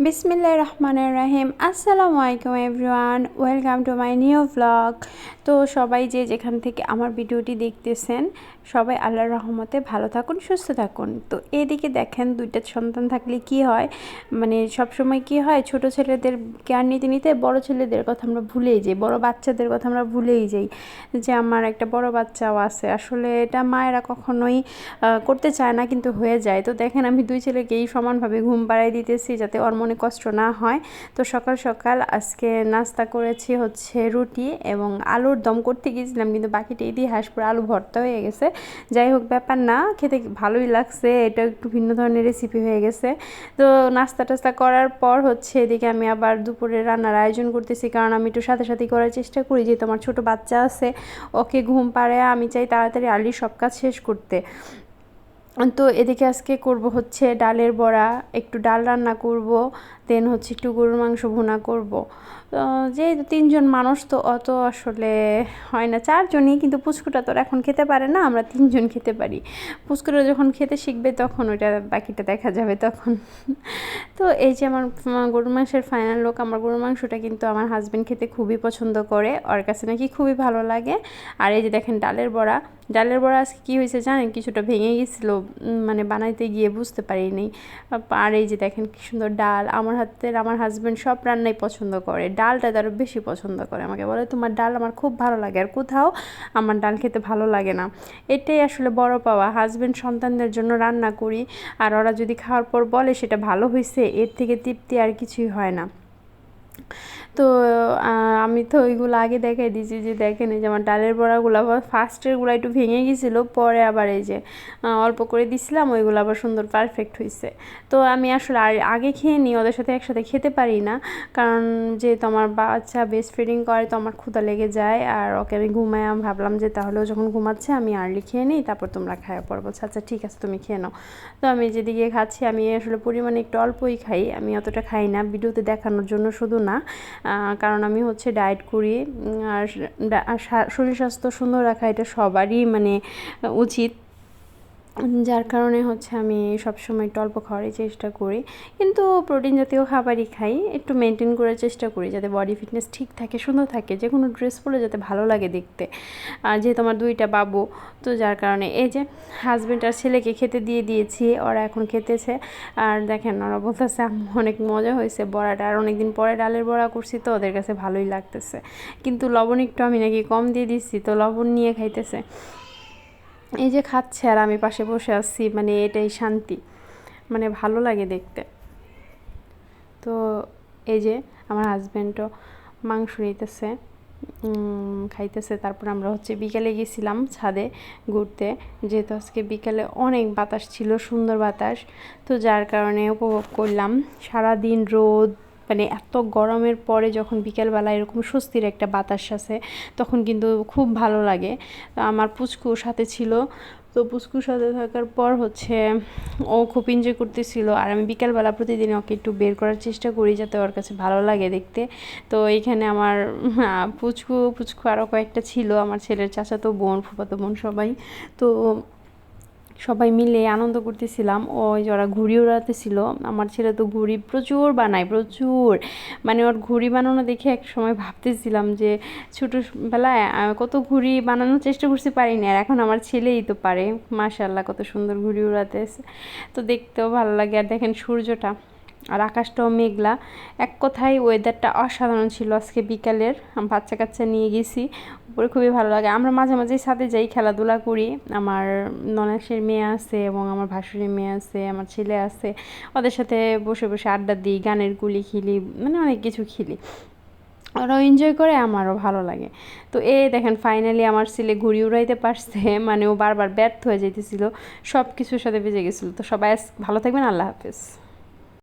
বিসমিল্লা রহমানের রাহিম আসসালামু আলাইকুম everyone welcome to my new blog তো সবাই যে যেখান থেকে আমার ভিডিওটি দেখতেছেন, সবাই আল্লাহর রহমতে ভালো থাকুন, সুস্থ থাকুন। তো এদিকে দেখেন দুইটা সন্তান থাকলে কি হয়? মানে সব সময় কি হয়? ছোট ছেলেদের কেয়ার নিতে নিতে বড় ছেলেদের কথা আমরা ভুলেই যাই, বড় বাচ্চাদের কথা আমরা ভুলেই যাই যে আমার একটা বড় বাচ্চাও আছে। আসলে এটা মায়েরা কখনোই করতে চায় না কিন্তু হয়ে যায়। তো দেখেন আমি দুই ছেলেকেই সমানভাবে ঘুম পাড়াই দিতেছি যাতে ওর মনে কষ্ট না হয়। তো সকাল সকাল আজকে নাস্তা করেছি হচ্ছে রুটি এবং আলুর দম করতে গিয়েছিলাম, কিন্তু বাকিটা ইতিহাস পুরো আলু ভর্তা হয়ে গেছে। যাই হোক, ব্যাপার না, খেতে ভালোই লাগছে, এটা একটু ভিন্ন ধরনের রেসিপি হয়ে গেছে। তো নাস্তা টাস্তা করার পর হচ্ছে এদিকে আমি আবার দুপুরে রান্নার আয়োজন করতেছি, কারণ আমি একটু সাথে সাথে করার চেষ্টা করি যে তোমার ছোটো বাচ্চা আছে, ওকে ঘুম পাড়ে আমি চাই তাড়াতাড়ি আলি সব কাজ শেষ করতে। তো এদিকে আজকে করব হচ্ছে ডালের বড়া, একটু ডাল রান্না করব দেন হচ্ছে একটু গরুর মাংস ভুনা করব। যেহেতু তিনজন মানুষ, তো অত আসলে হয় না। চারজনই, কিন্তু পুচকুটা তো এখন খেতে পারে না, আমরা তিনজন খেতে পারি। পুচকুটা যখন খেতে শিখবে, তখন ওইটা বাকিটা দেখা যাবে তখন। তো এই যে আমার গরুর মাংসের ফাইনাল লোক আমার গরুর মাংসটা কিন্তু আমার হাজব্যান্ড খেতে খুবই পছন্দ করে। ওর কাছে নাকি খুবই ভালো লাগে। আর এই যে দেখেন ডালের বড়া। ডালের বড়া আজকে কী হয়েছে জানেন? কিছুটা ভেঙে গেছিল মানে বানাইতে গিয়ে বুঝতে পারিনি। আর এই যে দেখেন কী সুন্দর ডাল। আমার হাতের আমার হাজব্যান্ড সব রান্নাই পছন্দ করে। ডালটা তারও বেশি পছন্দ করে। আমাকে বলে, তোমার ডাল আমার খুব ভালো লাগে আর কোথাও আমার ডাল খেতে ভালো লাগে না। এটাই আসলে বড় পাওয়া। হাজব্যান্ড সন্তানদের জন্য রান্না করি আর ওরা যদি খাওয়ার পর বলে সেটা ভালো হয়েছে এর থেকে তৃপ্তি আর কিছুই হয় না। তো আমি তো ওইগুলো আগে দেখাই দিয়েছি যে দেখেন এই যে আমার ডালের বড়াগুলো আবার ফার্স্টেরগুলো একটু ভেঙে গেছিল, পরে আবার এই যে অল্প করে দিছিলাম, ওইগুলো আবার সুন্দর পারফেক্ট হয়েছে তো আমি আসলে আগে খেয়ে নিই, ওদের সাথে একসাথে খেতে পারি না, কারণ যেহেতু আমার বাচ্চা বেস্ট ফিডিং করে, তো আমার ক্ষুদা লেগে যায়, আর ওকে আমি ঘুমাই ভাবলাম যে তাহলেও যখন ঘুমাচ্ছে, আমি আর্লি খেয়ে নিই, তারপর তোমরা খাওয়া পর বলছে আচ্ছা ঠিক আছে, তুমি খেয়ে নাও। তো আমি যেদিকে খাচ্ছি, আমি আসলে পরিমাণে একটু অল্পই খাই, আমি অতটা খাই না, ভিডিওতে দেখানোর জন্য শুধু না কারণ আমি হচ্ছে ডায়েট করি আর শরীর স্বাস্থ্য সুন্দর রাখা এটা সবারই মানে উচিত। যার কারণে হচ্ছে আমি সবসময় একটু অল্প খাওয়ারই চেষ্টা করি। কিন্তু প্রোটিন জাতীয় খাবারই খাই, একটু মেনটেন করার চেষ্টা করি যাতে বডি ফিটনেস ঠিক থাকে, সুন্দর থাকে যে কোনো ড্রেস পরে যাতে ভালো লাগে দেখতে। আর যেহেতু আমার দুইটা বাবু, তো যার কারণে এই যে হাজব্যান্ড আর ছেলেকে খেতে দিয়ে দিয়েছি, ওরা এখন খেতেছে। আর দেখেন, ওরা বলতেছে অনেক মজা হয়েছে বড়াটা, আর অনেকদিন পরে ডালের বড়া করছি তো, ওদের কাছে ভালোই লাগতেছে। কিন্তু লবণ একটু আমি নাকি কম দিয়ে দিচ্ছি, তো লবণ নিয়ে খাইতেছে। এই যে খাচ্ছে আর আমি পাশে বসে আছি মানে এটাই শান্তি। মানে ভালো লাগে দেখতে। তো এই যে আমার হাজব্যান্ডও মাংস নিতেছে খাইতেছে। তারপর আমরা হচ্ছে বিকেলে গেছিলাম ছাদে ঘুরতে। যেহেতু আজকে বিকেলে অনেক বাতাস ছিল, সুন্দর বাতাস। তো যার কারণে উপভোগ করলাম। সারা দিন রোদ মানে এত গরমের পরে যখন বিকেলবেলা এরকম স্বস্তির একটা বাতাস আছে, তখন কিন্তু খুব ভালো লাগে। আমার পুচকু সাথে ছিল। তো পুচকুর সাথে থাকার পর হচ্ছে ও খুব এনজয় করতেছিল। আর আমি বিকালবেলা প্রতিদিন ওকে একটু বের করার চেষ্টা করি যাতে ওর কাছে ভালো লাগে দেখতে। তো এইখানে আমার পুচকু পুচকু আরও কয়েকটা ছিল। আমার ছেলের চাচাতো বোন, ফুফাতো বোন সবাই। তো সবাই মিলে আনন্দ করতেছিলাম। ওই যারা ঘুড়ি উড়াতেছিল। আমার ছেলে তো ঘুড়ি প্রচুর বানায়, প্রচুর। মানে ওর ঘুড়ি বানানো দেখে এক সময় ভাবতেছিলাম যে ছোটোবেলায় কত ঘুড়ি বানানোর চেষ্টা করতে পারিনি। আর এখন আমার ছেলেই তো পারে। মাশাল্লাহ কত সুন্দর ঘুড়ি উড়াতেছে। তো দেখতেও ভালো লাগে। আর দেখেন সূর্যটা। আর আকাশটাও মেঘলা। এক কথায় ওয়েদারটা অসাধারণ ছিল আজকে বিকালের। বাচ্চা কাচ্চা নিয়ে গেছি উপরে খুবই ভালো লাগে। আমরা মাঝে মাঝে সাথে যাই, খেলাধুলা করি। আমার ননাসের মেয়ে আছে এবং আমার ভাসুরের মেয়ে আছে, আমার ছেলে আছে। ওদের সাথে বসে বসে আড্ডা দিই, গানের গুলি খেলি মানে অনেক কিছু খেলি। ওরাও এনজয় করে, আমারও ভালো লাগে। তো এ দেখেন ফাইনালি আমার ছেলে ঘুড়ি উড়াইতে পারছে মানে ও বারবার ব্যর্থ হয়ে যেতেছিল সব কিছুর সাথে বেজে গেছিল। তো সবাই ভালো থাকবেন, আল্লাহ হাফেজ।